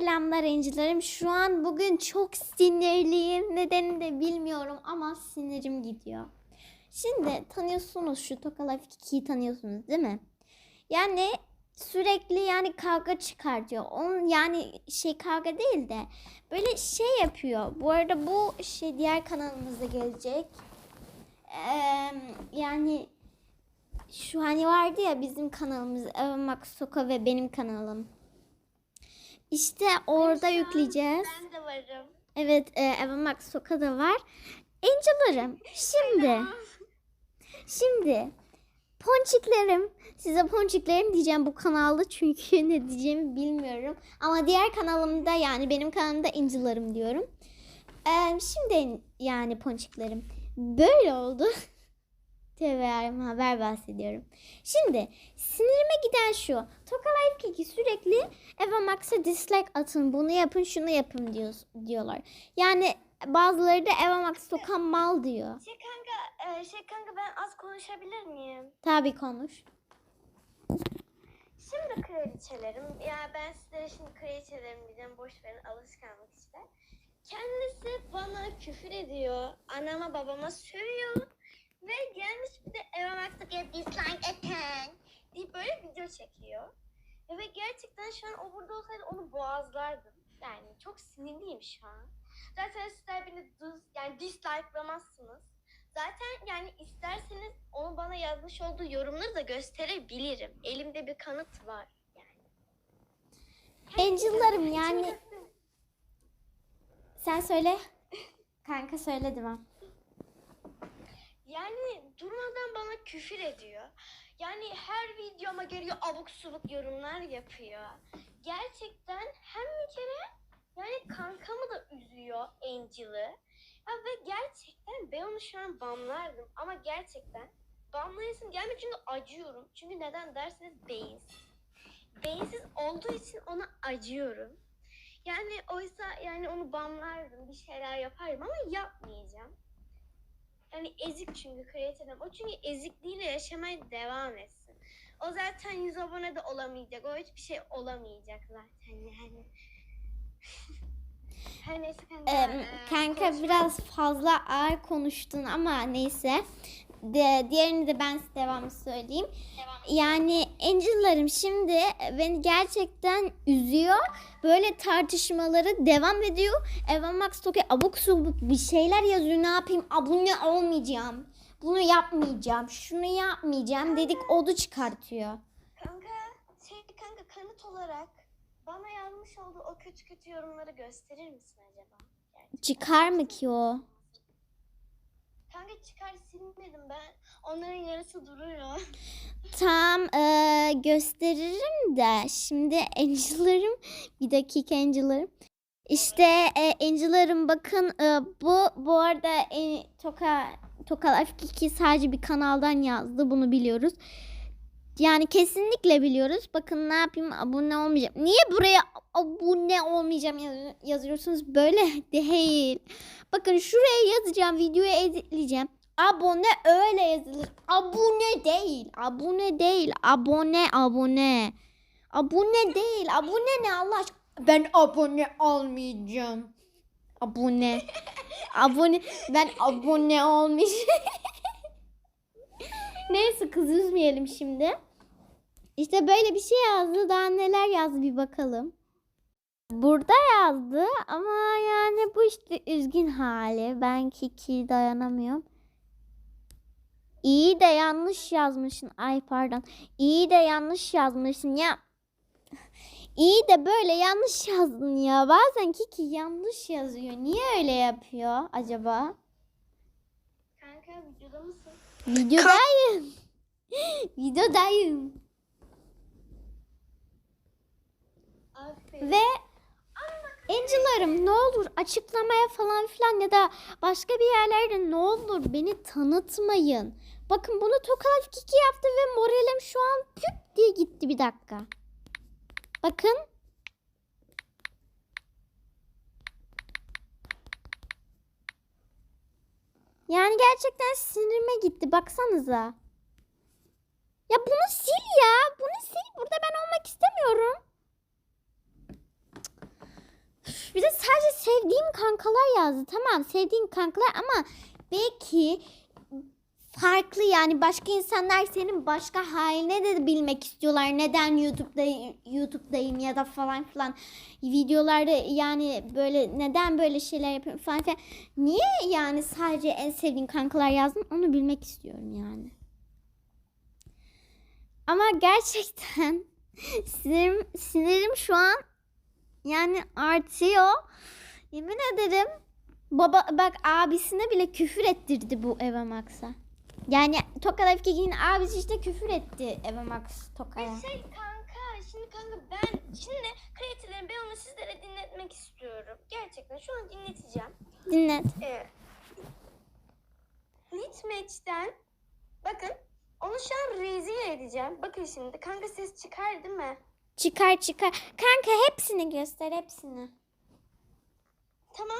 Selamlar Angie'larım. Şu an bugün çok sinirliyim. Nedenini de bilmiyorum ama sinirim gidiyor. Şimdi tanıyorsunuz şu Toka Life 2'yi tanıyorsunuz değil mi? Yani sürekli yani kavga çıkartıyor. Onun yani şey kavga değil de böyle şey yapıyor. Bu arada bu şey diğer kanalımızda gelecek. Eee, yani şu hani vardı ya bizim kanalımız Eva Max Soka ve benim kanalım. İşte orada yükleyeceğiz. Ben de varım. Evet, e, Eva Max Soka da var. Angel'larım, şimdi, şimdi ponçiklerim, size ponçiklerim diyeceğim bu kanalda çünkü ne diyeceğimi bilmiyorum. Ama diğer kanalımda yani benim kanalımda Angel'larım diyorum. E, şimdi yani ponçiklerim böyle oldu. TVR'ım haber bahsediyorum. Şimdi sinirime giden şu. Toka Life Kiki sürekli Eva Max'a dislike atın, bunu yapın, şunu yapın diyor, diyorlar. Yani bazıları da Eva Max Toka mal diyor. Şey kanka, e, şey kanka ben az konuşabilir miyim? Tabii konuş. Şimdi kraliçelerim, ya ben sizlere şimdi kraliçelerim diyeceğim, boş verin alışkanlık işte. Kendisi bana küfür ediyor, anama babama sövüyor ve gelmiş bir de Eva Max'a dislike eten deyip böyle video çekiyor. Ve gerçekten şu an o burada olsaydı onu boğazlardım. Yani çok sinirliyim şu an. Zaten sizler beni dis, yani dislike'lamazsınız. Zaten yani isterseniz onu bana yazmış olduğu yorumları da gösterebilirim. Elimde bir kanıt var yani. Angel'larım yani sen söyle. Kanka söyledim ha. Yani durmadan bana küfür ediyor. Yani her videoma geliyor abuk subuk yorumlar yapıyor. Gerçekten hem bir kere yani kankamı da üzüyor Angel'ı. Ya ve gerçekten ben onu şu an banlardım ama gerçekten banlayasım gelmiyor çünkü acıyorum. Çünkü neden derseniz beyinsiz. Beyinsiz olduğu için ona acıyorum. Yani oysa yani onu banlardım, bir şeyler yapardım ama yapmayacağım. Yani ezik çünkü kreatifim. O çünkü ezikliğiyle yaşamaya devam etsin. O zaten 100 abone de olamayacak. O hiçbir şey olamayacak zaten yani. Her neyse kanka. Ee, kanka konuşma- biraz fazla ağır konuştun ama neyse. De, diğerini de ben size devamlı söyleyeyim. Yani Angel'larım şimdi beni gerçekten üzüyor. Böyle tartışmaları devam ediyor. Eva Max Toki abuk subuk bir şeyler yazıyor. Ne yapayım? Abone olmayacağım. Bunu yapmayacağım. Şunu yapmayacağım. Dedik odu çıkartıyor. Kanka şey kanka kanıt olarak bana yazmış olduğu o kötü kötü yorumları gösterir misin acaba? Yani, Çıkar mı ki o? Kanka çıkar silmedim ben. Onların yarısı duruyor. Tam eee, gösteririm de şimdi Angel'larım bir dakika Angel'larım. İşte e, Angel'larım bakın e, bu bu arada e, Toka Toka Life Kiki sadece bir kanaldan yazdı bunu biliyoruz. Yani kesinlikle biliyoruz. Bakın ne yapayım abone olmayacağım. Niye buraya abone olmayacağım yaz- yazıyorsunuz? Böyle değil. Bakın şuraya yazacağım. Videoyu editleyeceğim. Abone öyle yazılır. Abone değil. Abone değil. Abone abone. Abone değil. Abone ne Allah aşkına? Ben abone olmayacağım. Abone. abone. Ben abone olmayacağım. Neyse kız üzmeyelim şimdi. İşte böyle bir şey yazdı. Daha neler yazdı bir bakalım. Burada yazdı ama yani bu işte üzgün hali. Ben Kiki dayanamıyorum. İyi de yanlış yazmışsın. Ay pardon. İyi de yanlış yazmışsın ya. İyi de böyle yanlış yazdın ya. Bazen Kiki yanlış yazıyor. Niye öyle yapıyor acaba? Videoda mısın? Videodayım. Videodayım. Aferin. Ve Angel'larım ne olur açıklamaya falan filan ya da başka bir yerlerde ne olur beni tanıtmayın. Bakın bunu Tokalaf Kiki yaptı ve moralim şu an püp diye gitti bir dakika. Bakın. Yani gerçekten sinirime gitti. Baksanıza. Ya bunu sil ya. Bunu sil. Burada ben olmak istemiyorum. Bir de sadece sevdiğim kankalar yazdı. Tamam sevdiğin kankalar ama belki farklı yani başka insanlar senin başka haline de bilmek istiyorlar. Neden YouTube'da YouTube'dayım ya da falan filan videolarda yani böyle neden böyle şeyler yapıyorum falan filan. Niye yani sadece en sevdiğin kankalar yazdın onu bilmek istiyorum yani. Ama gerçekten sinirim, sinirim şu an yani artıyor. Yemin ederim baba bak abisine bile küfür ettirdi bu Eva Max'a. Yani Tokay Efkeki'nin abisi işte küfür etti Eva Max Tokay'a. Şey kanka şimdi kanka ben şimdi kreatiflerim ben onu sizlere dinletmek istiyorum. Gerçekten şu an dinleteceğim. Dinlet. Ee, Lit Match'ten bakın onu şu an rezil edeceğim. Bakın şimdi kanka ses çıkar değil mi? Çıkar çıkar. Kanka hepsini göster hepsini. Tamam.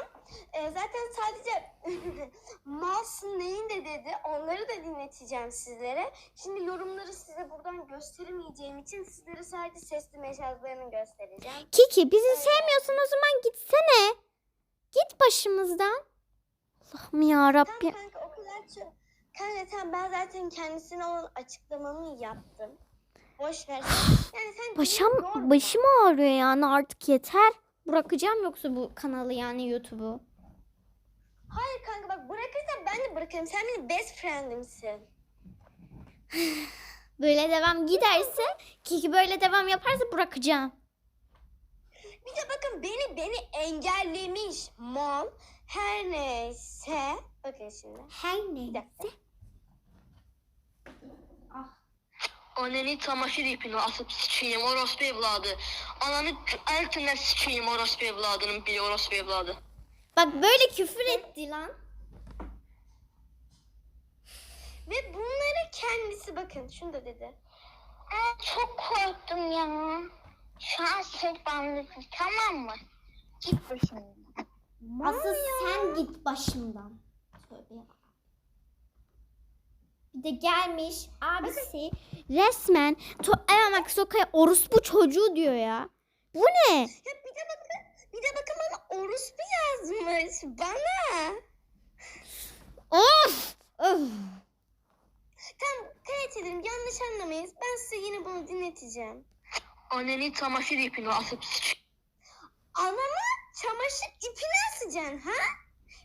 Ee, zaten sadece Malsın neyin de dedi. Onları da dinleteceğim sizlere. Şimdi yorumları size buradan gösteremeyeceğim için sizlere sadece sesli mesajlarını göstereceğim. Kiki bizi sevmiyorsan o zaman gitsene. Git başımızdan. Allah'ım ya Tamam Rabbim. kanka o kadar çok. Kanka tamam ben zaten kendisine olan açıklamamı yaptım. Boş ver. sen. Yani sen Başım, başım ağrıyor yani artık yeter. Bırakacağım yoksa bu kanalı yani YouTube'u. Hayır kanka bak bırakırsan ben de bırakırım. Sen benim best friendimsin. Böyle devam giderse Kiki böyle devam yaparsa bırakacağım. Bir de bakın beni beni engellemiş mal. Her neyse. Bakın şimdi. Her neyse. dakika. Anneni çamaşır ipini asıp sikeyim orospu evladı. Ananı eltinden sikeyim orospu evladının biri orospu evladı. Bak böyle küfür etti lan. Ve bunları kendisi bakın şunu da dedi. çok korktum ya. Şu an sırt tamam mı? Git başımdan. Asıl sen git başımdan. Tövbe ya. Bir de gelmiş abisi resmen to Eva Sokaya orospu çocuğu diyor ya. Bu ne? Ya bir de bakın bir de bakın bana orospu yazmış bana. Of! Of! Tamam gayet ederim yanlış anlamayız. Ben size yine bunu dinleteceğim. Anneni çamaşır ipini asıp. Anama çamaşır ipini asacaksın ha?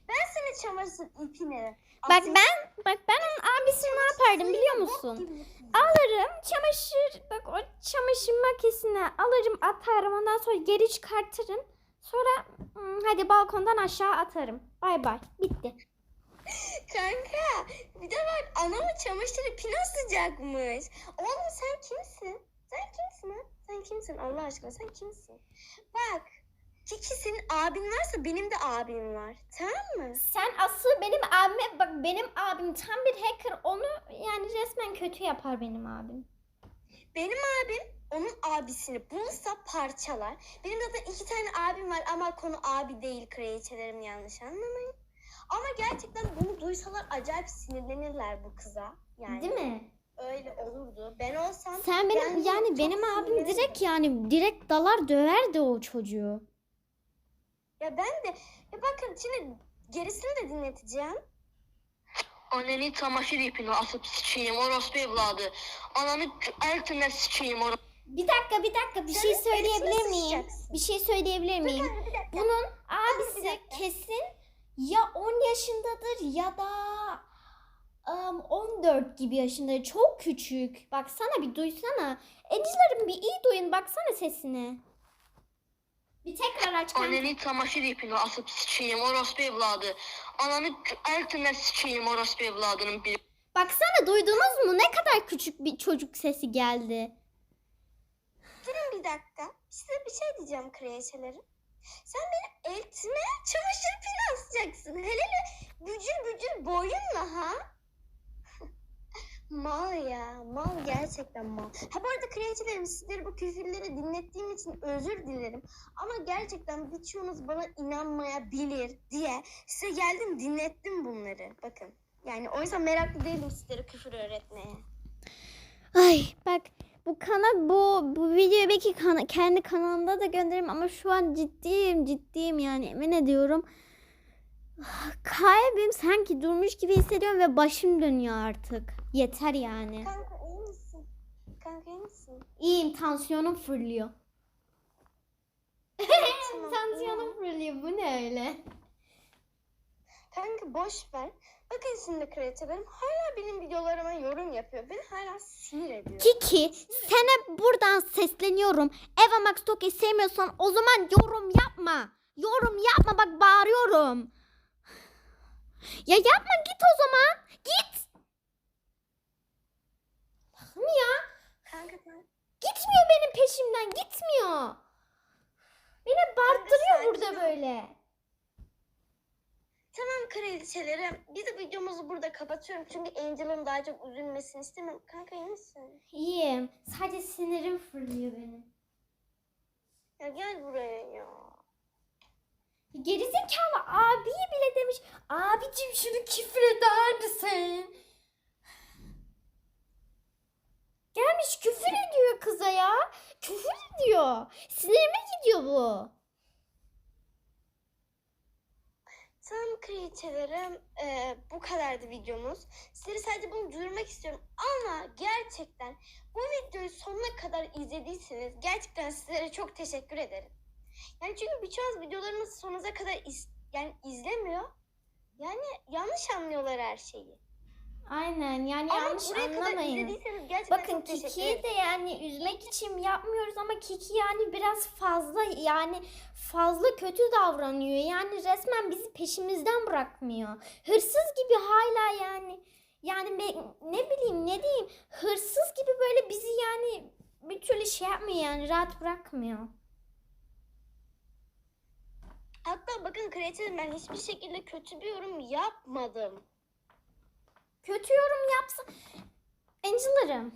Ben sana çamaşır ipini Bak asayım. ben bak ben onun abisini ne yapardım biliyor musun? Alırım çamaşır bak o çamaşır makinesine alırım atarım ondan sonra geri çıkartırım. Sonra hmm, hadi balkondan aşağı atarım. Bay bay bitti. Kanka bir de bak anama çamaşır ipini asacakmış. Oğlum sen kimsin? Sen kimsin ha? Sen kimsin Allah aşkına sen kimsin? Bak Kiki senin abin varsa benim de abim var. Tamam mı? Sen asıl benim abime bak benim abim tam bir hacker onu yani resmen kötü yapar benim abim. Benim abim onun abisini bulsa parçalar. Benim zaten iki tane abim var ama konu abi değil kraliçelerim yanlış anlamayın. Ama gerçekten bunu duysalar acayip sinirlenirler bu kıza. Yani Değil mi? öyle olurdu. Ben olsam Sen benim Yani yani, çok benim abim direkt yani direkt dalar döverdi o çocuğu. Ya ben de ya bakın şimdi gerisini de dinleteceğim. Anneni çamaşır ipini asıp sikeyim orospu evladı. Ananı eltinden sikeyim orospu. Bir dakika bir dakika bir Sen şey söyleyebilir sesini miyim? sıçacaksın. Bir şey söyleyebilir miyim? Bir dakika. Bunun bir abisi dakika. kesin ya 10 yaşındadır ya da ım, 14 gibi yaşında. Çok küçük. Baksana bir duysana. Edicilerim bir iyi duyun. Baksana sesine. Bir tekrar aç kanka. Anneni çamaşır ipini asıp sikeyim orospu evladı. Ananı eltinden sikeyim orospu evladının biri. Baksana duydunuz mu? Ne kadar küçük bir çocuk sesi geldi. Durun bir dakika. Size bir şey diyeceğim kraliçelerim. Sen benim eltime çamaşır ipini asacaksın. Hele hele bücür bücür boyunla ha. Mal ya. Mal gerçekten mal. Ha bu arada kraliçelerim sizleri bu küfürleri dinlettiğim için özür dilerim. Ama gerçekten birçoğunuz bana inanmayabilir diye size geldim dinlettim bunları. Bakın. Yani oysa meraklı değilim sizlere küfür öğretmeye. Ay bak bu kanal bu bu videoyu belki kana- kendi kanalımda da gönderirim ama şu an ciddiyim ciddiyim yani emin ediyorum. Kalbim sanki durmuş gibi hissediyorum ve başım dönüyor artık. Yeter yani. Kanka iyi misin? Kanka iyi misin? İyiyim tansiyonum fırlıyor. Tamam, tansiyonum fırlıyor bu ne öyle? Kanka boş ver. Bakın şimdi kreatiflerim hala benim videolarıma yorum yapıyor. Beni hala sinir ediyor. Kiki sana buradan sesleniyorum. Eva Max Toki'yi sevmiyorsan o zaman yorum yapma. Yorum yapma bak bağırıyorum. Ya yapma git o zaman. Git. Allah'ım ya. Kanka ben Gitmiyor benim peşimden gitmiyor. Beni bağırttırıyor sakin burada böyle. Tamam kraliçelerim. Biz de videomuzu burada kapatıyorum. Çünkü Angel'ın daha çok üzülmesini istemiyorum. Kanka iyi misin? İyiyim. Sadece sinirim fırlıyor benim. Ya gel buraya ya. Gerizekalı abi bile demiş. Abicim şunu küfür eder misin? Gelmiş küfür ediyor kıza ya. Küfür ediyor. Sinirime gidiyor bu. Tamam kraliçelerim. Ee, bu kadardı videomuz. Sizlere sadece bunu duyurmak istiyorum. Ama gerçekten bu videoyu sonuna kadar izlediyseniz gerçekten sizlere çok teşekkür ederim. Yani çünkü birçoğunuz videolarımızı sonuna kadar iz, yani izlemiyor. Yani yanlış anlıyorlar her şeyi. Aynen yani Ama yanlış anlamayın. Bakın Kiki'yi de yani üzmek için yapmıyoruz ama Kiki yani biraz fazla yani fazla kötü davranıyor. Yani resmen bizi peşimizden bırakmıyor. Hırsız gibi hala yani yani ne bileyim ne diyeyim hırsız gibi böyle bizi yani bir türlü şey yapmıyor yani rahat bırakmıyor. Hatta bakın kreatifim ben hiçbir şekilde kötü bir yorum yapmadım. Kötü yorum yapsa Angel'larım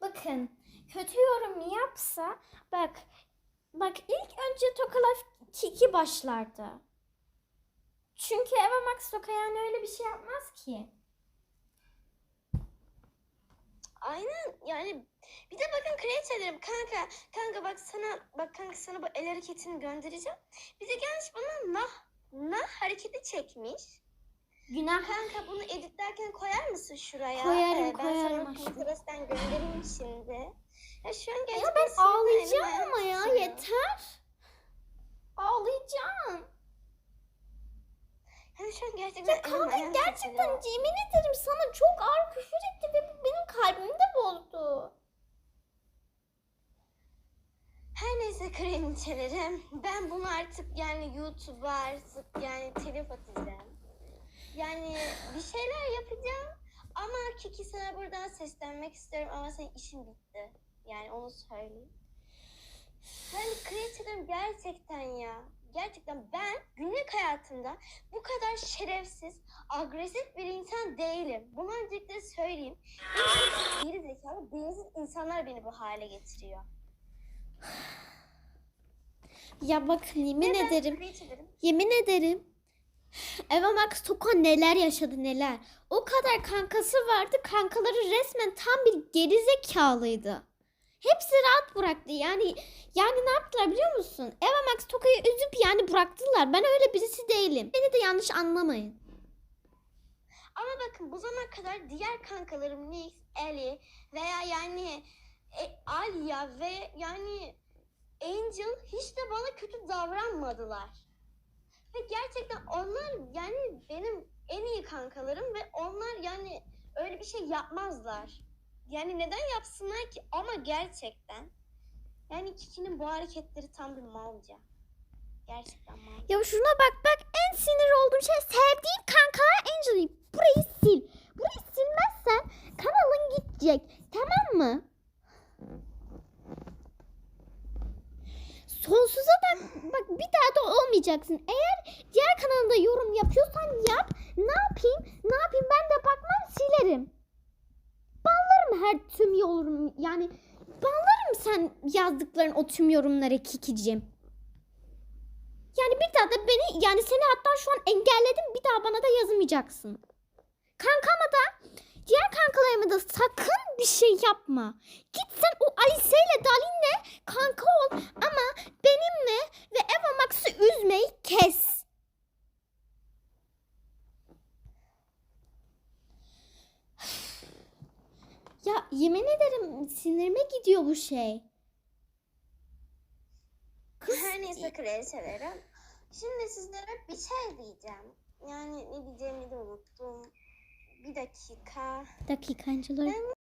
bakın kötü yorum yapsa bak bak ilk önce Tokalaf Kiki başlardı. Çünkü Eva Max Toka yani öyle bir şey yapmaz ki. Aynen yani bir de bakın kraliçelerim kanka kanka bak sana bak kanka sana bu el hareketini göndereceğim. Bize gelmiş bana nah nah hareketi çekmiş. Günah Kanka bunu editlerken koyar mısın şuraya? Koyarım, ben koyarım sana aşkım. Pinterest'ten göndereyim şimdi. Ya şu an ya ben ağlayacağım ama ya titriyor. yeter. Ağlayacağım. Yani şu an gerçekten Ya kanka ayağım gerçekten titriyor. yemin ederim sana çok ağır küfür etti ve bu benim kalbimi de bozdu. Her neyse kraliçelerim ben bunu artık yani YouTube'a artık yani telif atacağım. Yani bir şeyler yapacağım ama Kiki sana buradan seslenmek istiyorum ama senin işin bitti. Yani onu söyleyeyim. Yani kraliçelerim gerçekten ya. Gerçekten ben günlük hayatımda bu kadar şerefsiz, agresif bir insan değilim. Bunu öncelikle söyleyeyim. Geri zekalı, beyinsiz insanlar beni bu hale getiriyor. Ya bak yemin Ve ben ederim. Yemin ederim. Eva Max Toko neler yaşadı neler. O kadar kankası vardı. Kankaları resmen tam bir gerizekalıydı. Hepsi rahat bıraktı. Yani yani ne yaptılar biliyor musun? Eva Max Toko'yu üzüp yani bıraktılar. Ben öyle birisi değilim. Beni de yanlış anlamayın. Ama bakın bu zamana kadar diğer kankalarım Nix, Ellie veya yani e, Alia ve yani Angel hiç de bana kötü davranmadılar. Ve gerçekten onlar yani benim en iyi kankalarım ve onlar yani öyle bir şey yapmazlar. Yani neden yapsınlar ki? Ama gerçekten yani Kiki'nin bu hareketleri tam bir malca. Gerçekten malca. Ya şuna bak bak en sinir olduğum şey sevdiğim kankalar Angel'ı. Burayı sil. Burayı silmezsen kanalın gidecek. Tamam mı? Sonsuza da bak bir daha da olmayacaksın. Eğer diğer kanalda yorum yapıyorsan yap. Ne yapayım? Ne yapayım? Ben de bakmam silerim. Banlarım her tüm yorum yani banlarım sen yazdıkların o tüm yorumları Kikicim. Yani bir daha da beni yani seni hatta şu an engelledim bir daha bana da yazmayacaksın. Kankama da Diğer kankalarıma da sakın bir şey yapma. Git sen o Alice ile Dalin'le kanka ol ama benimle ve Eva Max'ı üzmeyi kes. Ya yemin ederim gidiyor bu şey. Kız Her neyse kraliçelerim. Şimdi sizlere bir şey diyeceğim. Yani ne diyeceğimi de unuttum. Bir dakika. dakikancıları.